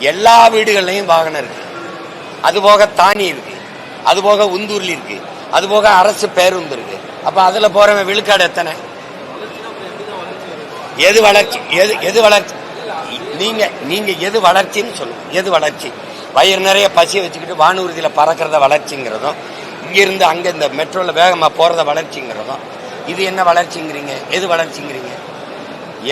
எல்லா வீடுகள்லையும் வாகனம் இருக்கு. அதுபோக தானி இருக்கு. அதுபோக உந்தூர்லி இருக்கு. அதுபோக அரசு பேருந்து இருக்கு. அப்ப அதுல போறவன் விழுக்காடு எத்தனை? எது வளர்ச்சி? எது எது வளர்ச்சி? நீங்க நீங்க எது வளர்ச்சின்னு சொல்லுங்க. எது வளர்ச்சி? வயிறு நிறைய பசியை வச்சுக்கிட்டு வானூர்தியில பறக்கிறத வளர்ச்சிங்கிறதும் இங்கிருந்து அங்க இந்த மெட்ரோல வேகமா போறத வளர்ச்சிங்கிறதும் இது என்ன வளர்ச்சிங்கிறீங்க? எது வளர்ச்சிங்கிறீங்க?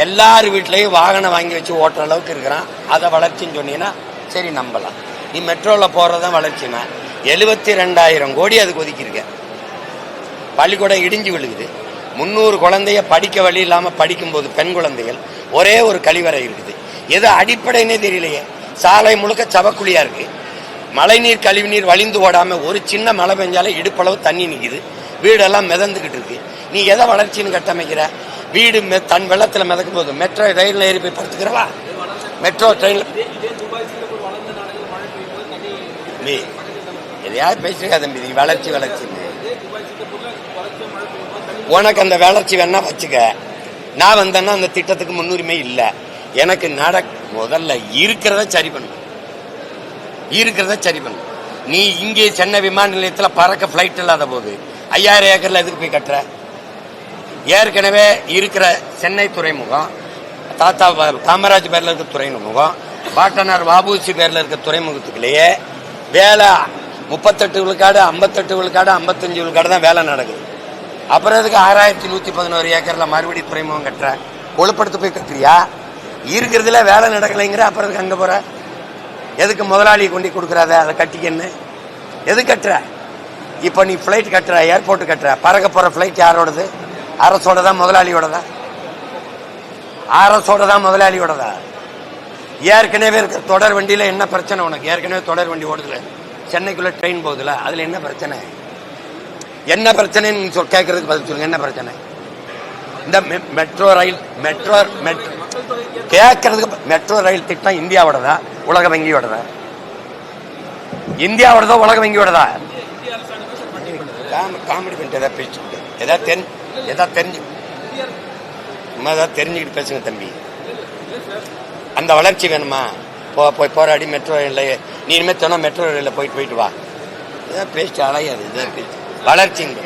எல்லார் வீட்லேயும் வாகனம் வாங்கி வச்சு ஓட்டுற அளவுக்கு இருக்கிறான். அதை வளர்ச்சின்னு சொன்னீங்கன்னா சரி நம்பலாம். நீ மெட்ரோவில் போகிறதான் வளர்ச்சினா எழுபத்தி ரெண்டாயிரம் கோடி அதுக்கு ஒதுக்கியிருக்க. பள்ளிக்கூடம் இடிஞ்சு விழுகுது. முந்நூறு குழந்தைய படிக்க வழி இல்லாமல் படிக்கும்போது பெண் குழந்தைகள் ஒரே ஒரு கழிவறை இருக்குது. எது அடிப்படைன்னே தெரியலையே. சாலை முழுக்க சவக்குழியாக இருக்குது மழைநீர் கழிவுநீர் வழிந்து ஓடாமல் ஒரு சின்ன மழை பெஞ்சாலே இடுப்பளவு தண்ணி நிற்கிது வீடெல்லாம் மிதந்துக்கிட்டு இருக்கு. நீ எதை வளர்ச்சின்னு கட்டமைக்கிற? வீடு மெ- தன் வெள்ளத்தில் மிதக்கும் போது மெட்ரோ ரயிலில் ஏறி போய் படுத்துக்கிறவா? மெட்ரோ ட்ரெயின் நீ எதையாவது பேசுறீங்க தம்பி நீ? வளர்ச்சி வளர்ச்சின்னு உனக்கு அந்த வளர்ச்சி வேணா வச்சுக்க. நான் வந்தேன்னா அந்த திட்டத்துக்கு முன்னுரிமை இல்லை. எனக்கு நட முதல்ல இருக்கிறத சரி பண்ணு. இருக்கிறத சரி பண்ணு. நீ இங்கே சென்னை விமான நிலையத்தில் பறக்க ஃப்ளைட் இல்லாத போது ஐயாயிரம் ஏக்கரில் எதுக்கு போய் கட்டுற? ஏற்கனவே இருக்கிற சென்னை துறைமுகம் தாத்தா காமராஜ் பேரில் இருக்க துறைமுகம் பாட்டனார் வாபூசி பேரில் இருக்க துறைமுகத்துக்குள்ளேயே வேலை. முப்பத்தெட்டு விழுக்காடு ஐம்பத்தெட்டு விழுக்காடு ஐம்பத்தஞ்சு விழுக்காடு தான் வேலை நடக்குது. அப்புறம் அதுக்கு ஆறாயிரத்தி நூற்றி பதினோரு ஏக்கரில் மறுபடி துறைமுகம் கட்டுற? கொழுப்படுத்து போய் கட்டுறியா இருக்கிறதுல வேலை நடக்கலைங்கிற அப்புறம் அதுக்கு அங்கே போகிற எதுக்கு முதலாளி கொண்டு கொடுக்குறாத? அதை கட்டிக்கன்னு எது கட்டுற? இப்போ நீ ஃப்ளைட் கட்டுற ஏர்போர்ட் கட்டுற பறக்க போகிற ஃப்ளைட் யாரோடது? அரசோட தான் முதலாளியோடதா? அரசோட தான் முதலாளியோடதா? ஏற்கனவே இருக்க தொடர் வண்டியில என்ன பிரச்சனை உனக்கு? ஏற்கனவே தொடர் வண்டி ஓடுதுல. சென்னைக்குள்ள ட்ரெயின் போகுதுல அதுல என்ன பிரச்சனை? என்ன பிரச்சனைன்னு சொல் கேட்கறதுக்கு பதில் சொல்லுங்க என்ன பிரச்சனை? இந்த மெட்ரோ ரயில் மெட்ரோ மெட்ரோ கேட்கறதுக்கு மெட்ரோ ரயில் திட்டம் இந்தியாவோடதா உலக வங்கியோடதா? இந்தியாவோடதா உலக வங்கியோடதா? காம- காமெடி பண்ணிட்டு ஏதாவது பேச்சு ஏதாவது தென் ஏதாவது தெரிஞ்சு நம்ம ஏதாவது தெரிஞ்சுக்கிட்டு பேசுங்க தம்பி. அந்த வளர்ச்சி வேணுமா? போ போய் போராடி மெட்ரோ ரயிலில் நீ இனிமேல் தினம் மெட்ரோ ரயிலில் போயிட்டு போயிட்டு வா. இதான் பேசிட்டு அலையாது இதான் பேச்சு. வளர்ச்சிங்க.